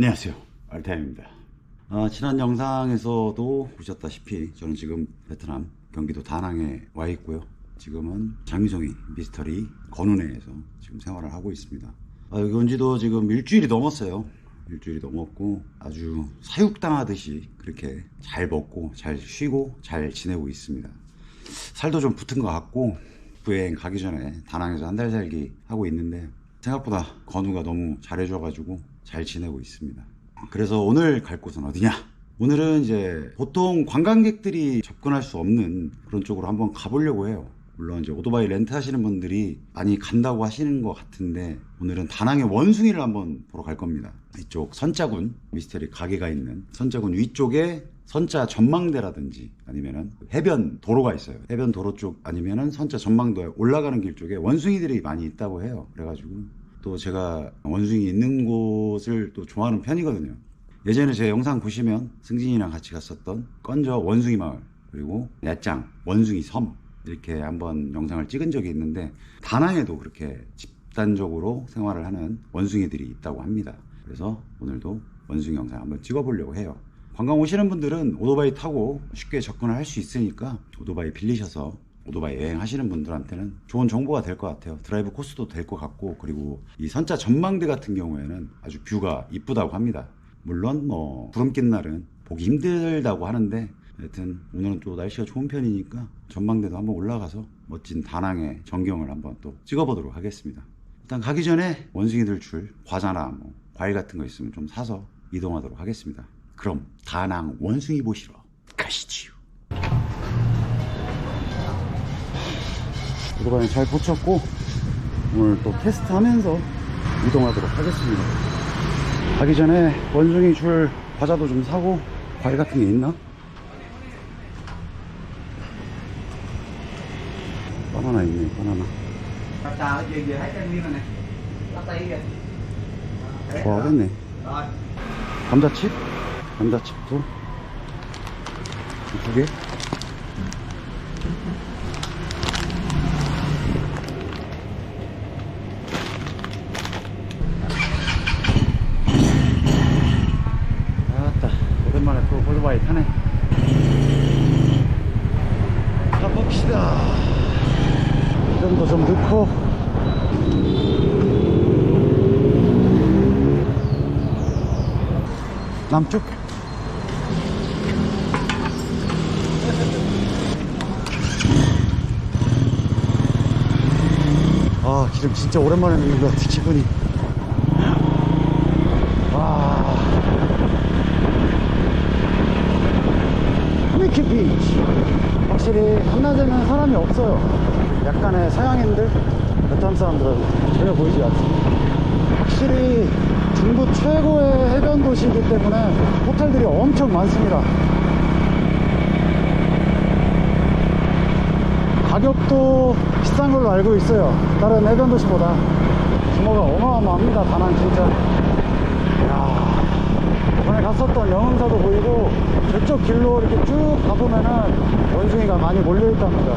안녕하세요. 알타임입니다. 아, 지난 영상에서도 보셨다시피 저는 지금 베트남 경기도 다낭에 와 있고요. 지금은 장미정이 미스터리 건운회에서 지금 생활을 하고 있습니다. 아, 여기 온 지도 지금 일주일이 넘었어요. 일주일이 넘었고 아주 사육당하듯이 그렇게 잘 먹고 잘 쉬고 잘 지내고 있습니다. 살도 좀 붙은 것 같고 부여행 가기 전에 다낭에서 한 달 살기 하고 있는데 생각보다 건우가 너무 잘해줘가지고 잘 지내고 있습니다. 그래서 오늘 갈 곳은 어디냐? 오늘은 이제 보통 관광객들이 접근할 수 없는 그런 쪽으로 한번 가보려고 해요. 물론 이제 오토바이 렌트 하시는 분들이 많이 간다고 하시는 것 같은데 오늘은 다낭의 원숭이를 한번 보러 갈 겁니다. 이쪽 선자군 미스테리 가게가 있는 선자군 위쪽에 선자 전망대라든지 아니면은 해변 도로가 있어요. 해변 도로 쪽 아니면은 선자 전망도에 올라가는 길 쪽에 원숭이들이 많이 있다고 해요. 그래가지고 또 제가 원숭이 있는 곳을 또 좋아하는 편이거든요. 예전에 제 영상 보시면 승진이랑 같이 갔었던 건저 원숭이 마을 그리고 야짱 원숭이 섬 이렇게 한번 영상을 찍은 적이 있는데 다낭에도 그렇게 집단적으로 생활을 하는 원숭이들이 있다고 합니다. 그래서 오늘도 원숭이 영상 한번 찍어보려고 해요. 관광 오시는 분들은 오토바이 타고 쉽게 접근을 할 수 있으니까 오토바이 빌리셔서 오토바이 여행 하시는 분들한테는 좋은 정보가 될 것 같아요. 드라이브 코스도 될 것 같고 그리고 이 선자 전망대 같은 경우에는 아주 뷰가 이쁘다고 합니다. 물론 뭐 구름 낀 날은 보기 힘들다고 하는데 여튼 오늘은 또 날씨가 좋은 편이니까 전망대도 한번 올라가서 멋진 다낭의 전경을 한번 또 찍어보도록 하겠습니다. 일단 가기 전에 원숭이들 줄 과자나 뭐 과일 같은 거 있으면 좀 사서 이동하도록 하겠습니다. 그럼 다낭 원숭이 보시러 가시지요. 오토바이 잘 고쳤고 오늘 또 테스트하면서 이동하도록 하겠습니다. 가기 전에 원숭이 줄 과자도 좀 사고 과일 같은 게 있나? 바나나 있네 바나나 좋아하겠네 Rồi 감자칩? 감자칩도 두 개? 아따 오랜만에 또 오토바이 타네 가봅시다 이정도 좀 넣고. 남쪽? 아 기름 진짜 오랜만에 넣는 것 같아 기분이. 와 미키 비치 확실히 한낮에는 사람이 없어요 약간의 서양인들 베트남 사람들은 전혀 보이지 않습니다 확실히 중부 최고의 해변 도시이기 때문에 호텔들이 엄청 많습니다. 가격도 비싼 걸로 알고 있어요. 다른 해변 도시보다. 규모가 어마어마합니다. 다낭 진짜. 이야, 전에 갔었던 영흥사도 보이고 저쪽 길로 이렇게 쭉 가보면은 원숭이가 많이 몰려있답니다.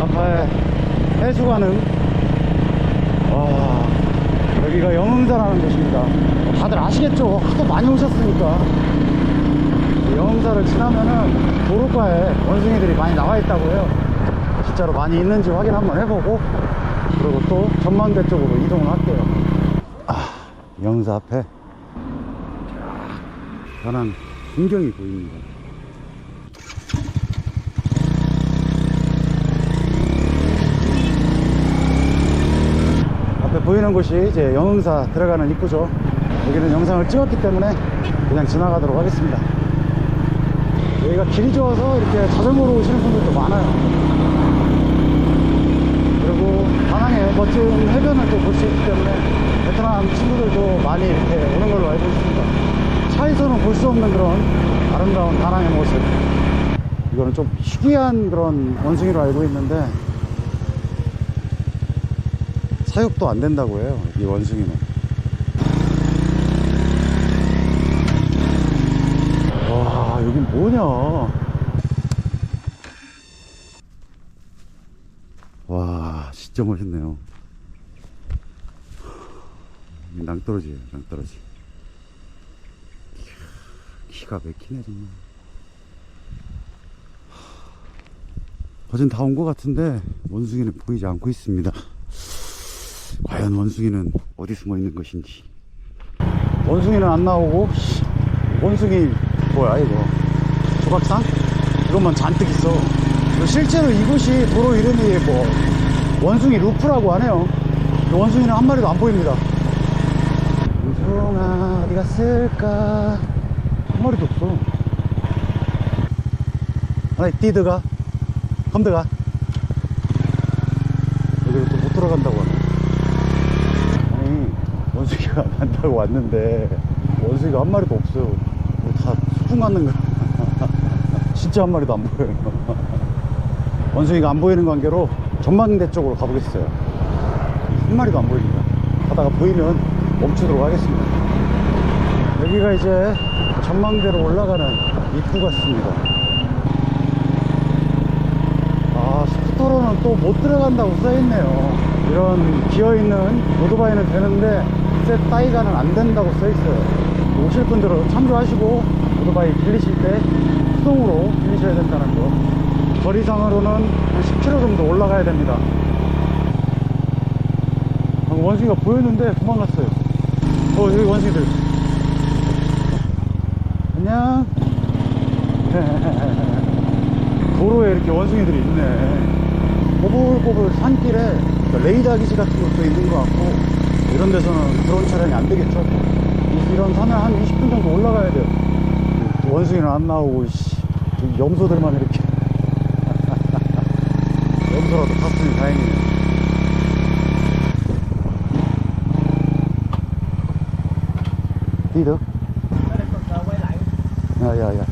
아파에 해수관은? 와 여기가 영흥사라는 곳입니다. 다들 아시겠죠? 하도 많이 오셨으니까. 영흥사를 지나면은 도로가에 원숭이들이 많이 나와 있다고 해요. 진짜로 많이 있는지 확인 한번 해보고 그리고 또 전망대 쪽으로 이동을 할게요. 아 영흥사 앞에 변한 풍경이 보입니다 앞에 보이는 곳이 이제 영흥사 들어가는 입구죠. 여기는 영상을 찍었기 때문에 그냥 지나가도록 하겠습니다. 여기가 길이 좋아서 이렇게 자전거로 오시는 분들도 많아요. 그리고 다낭에 멋진 해변을 또 볼 수 있기 때문에 베트남 친구들도 많이 이렇게 오는 걸로 알고 있습니다. 차에서는 볼 수 없는 그런 아름다운 다낭의 모습. 이거는 좀 희귀한 그런 원숭이로 알고 있는데 사육도 안 된다고 해요. 이 원숭이는. 와, 여긴 뭐냐. 와, 진짜 멋있네요. 낭떠러지예요, 낭떠러지. 기가 막히네, 정말. 어젠 다 온 것 같은데, 원숭이는 보이지 않고 있습니다. 과연 원숭이는 어디 숨어 있는 것인지. 원숭이는 안 나오고, 씨, 원숭이, 뭐야, 이거. 조각상? 이것만 잔뜩 있어. 실제로 이곳이 도로 이름이 뭐, 원숭이 루프라고 하네요. 원숭이는 한 마리도 안 보입니다. 원숭아, 어디 갔을까? 한 마리도 없어. 아니, 띠드가? 컴드가? 여기로 또못 들어간다고 하네. 아니, 원숭이가 간다고 왔는데, 원숭이가 한 마리도 없어요. 뭐다 수중 거. 진짜 한 마리도 안 보여요. 원숭이가 안 보이는 관계로 전망대 쪽으로 가보겠어요. 한 마리도 안 보입니다. 하다가 보이면 멈추도록 하겠습니다. 여기가 이제 전망대로 올라가는 입구 같습니다. 아, 스쿠터로는 또 못 들어간다고 써있네요. 이런 기어있는 오토바이는 되는데, 셋 따이가는 안 된다고 써있어요. 오실 분들은 참조하시고, 오토바이 빌리실 때 수동으로 빌리셔야 된다는 거. 거리상으로는 한 10km 정도 올라가야 됩니다. 방금 원숭이가 보였는데 도망갔어요. 어, 여기 원숭이들. 안녕. 도로에 이렇게 원숭이들이 있네. 꼬불꼬불 산길에 레이더 기지 같은 것도 있는 것 같고, 이런 데서는 그런 차량이 안 되겠죠. 이- 이런 산을 한 20분 정도 올라가야 돼요. 원숭이는 안 나오고, 염소들만 이렇게. 염소라도 탔으니 quay lại 야, 야, 야.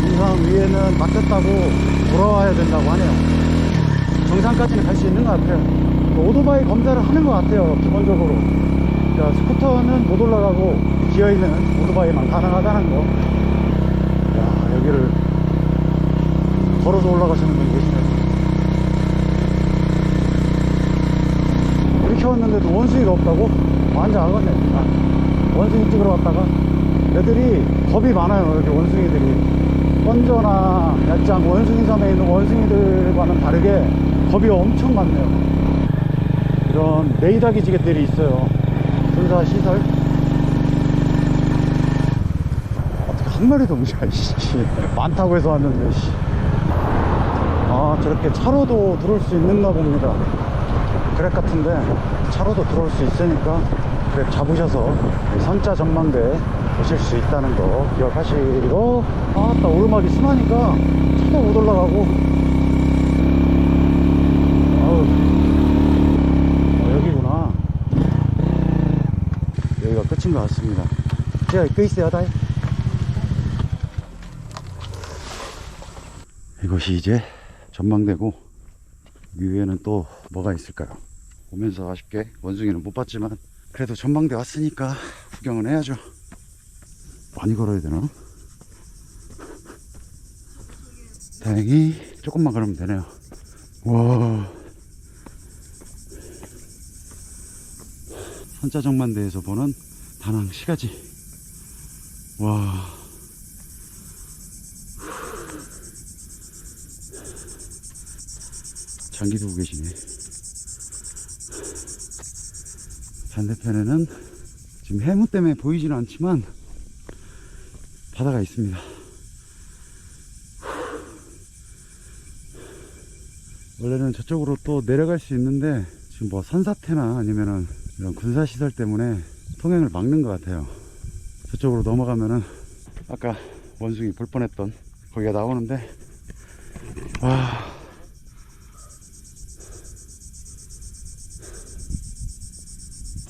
정상 위에는 막혔다고 돌아와야 된다고 하네요. 정상까지는 갈 수 있는 것 같아요. 그 오토바이 검사를 하는 것 같아요, 기본적으로. 그러니까 스쿠터는 못 올라가고 기어있는 오토바이만 가능하다는 거. 야, 여기를 걸어서 올라가시는 분이 계시네요. 이렇게 왔는데도 원숭이가 없다고? 완전 악었네. 아, 원숭이 찍으러 왔다가 애들이 겁이 많아요. 여기 원숭이들이. 건조나 약장 원숭이 섬에 있는 원숭이들과는 다르게 겁이 엄청 많네요. 이런 레이더 기지개들이 있어요. 군사 시설. 어떻게 한 마리도 없냐, 씨. 많다고 해서 왔는데, 씨. 아, 저렇게 차로도 들어올 수 있는가 봅니다. 그랩 같은데 차로도 들어올 수 있으니까 그랩 잡으셔서 이 선자 전망대 보실 수 있다는 거 기억하시고. 아따 오르막이 심하니까 차도 못 올라가고. 아우. 어, 여기구나. 여기가 끝인 것 같습니다. 제가 끝 있어요 다이? 이것이 이제 전망대고 위에는 또 뭐가 있을까요? 오면서 아쉽게 원숭이는 못 봤지만 그래도 전망대 왔으니까 구경은 해야죠. 많이 걸어야 되나? 다행히 조금만 걸으면 되네요. 와. 선자 정만대에서 보는 다낭 시가지. 와. 장기 두고 계시네. 반대편에는 지금 해무 때문에 보이지는 않지만 바다가 있습니다. 원래는 저쪽으로 또 내려갈 수 있는데 지금 뭐 산사태나 아니면은 이런 군사시설 때문에 통행을 막는 것 같아요. 저쪽으로 넘어가면은 아까 원숭이 볼 뻔했던 거기가 나오는데 와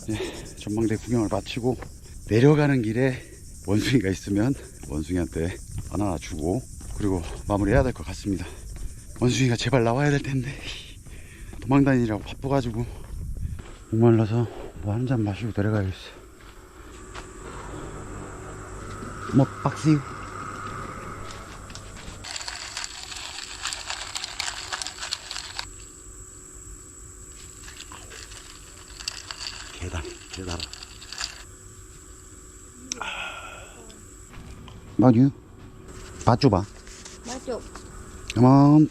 이제 전망대 구경을 마치고 내려가는 길에 원숭이가 있으면 원숭이한테 바나나 주고 그리고 마무리해야 될 것 같습니다. 원숭이가 제발 나와야 될 텐데 도망 다니느라고 바빠가지고 목말라서 뭐 한 잔 마시고 내려가야겠어. 뭐 박스 유. 마주 봐줘봐 맞죠? 그만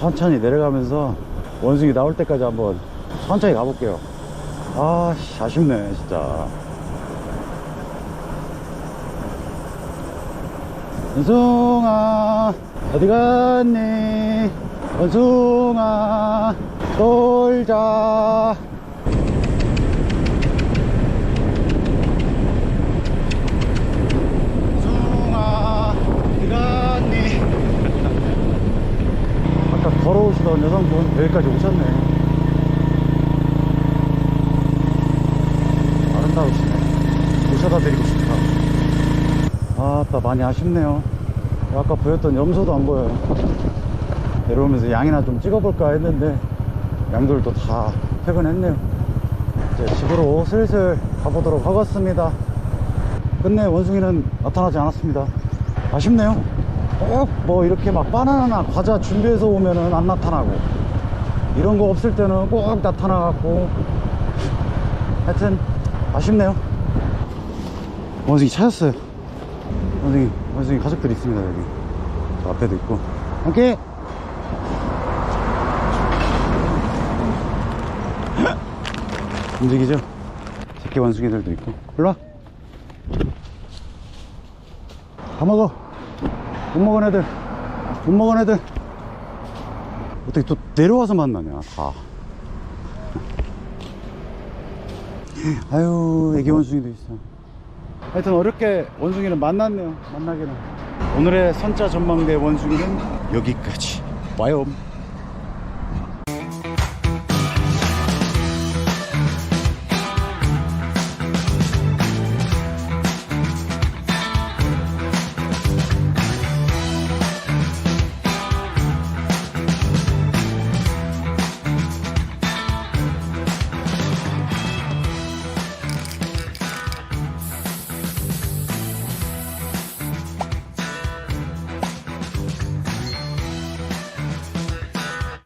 천천히 내려가면서 원숭이 나올 때까지 한번 천천히 가볼게요. 아 씨 아쉽네 진짜. 원숭아 어디 갔니? 원숭아 놀자 원숭아 어디 갔니 아까 걸어오시던 여성분 여기까지 오셨네. 아름다우시네. 모셔다 드리고 싶다. 아따 많이 아쉽네요. 아까 보였던 염소도 안 보여요. 내려오면서 양이나 좀 찍어볼까 했는데 양들도 다 퇴근했네요. 이제 집으로 슬슬 가보도록 하겠습니다. 끝내 원숭이는 나타나지 않았습니다. 아쉽네요. 꼭 뭐 이렇게 막 바나나나 과자 준비해서 오면은 안 나타나고. 이런 거 없을 때는 꼭 나타나 갖고. 하여튼 아쉽네요. 원숭이 찾았어요. 원숭이 원숭이 가족들이 있습니다 여기. 저 앞에도 있고. 함께! 움직이죠? 새끼 원숭이들도 있고. 일로와! 다 먹어 못 먹은 애들 못 먹은 애들. 어떻게 또 내려와서 만나냐? 다 아유 애기 원숭이도 있어. 하여튼 어렵게 원숭이는 만났네요 만나기는. 오늘의 선자 전망대 원숭이는 여기까지. 와요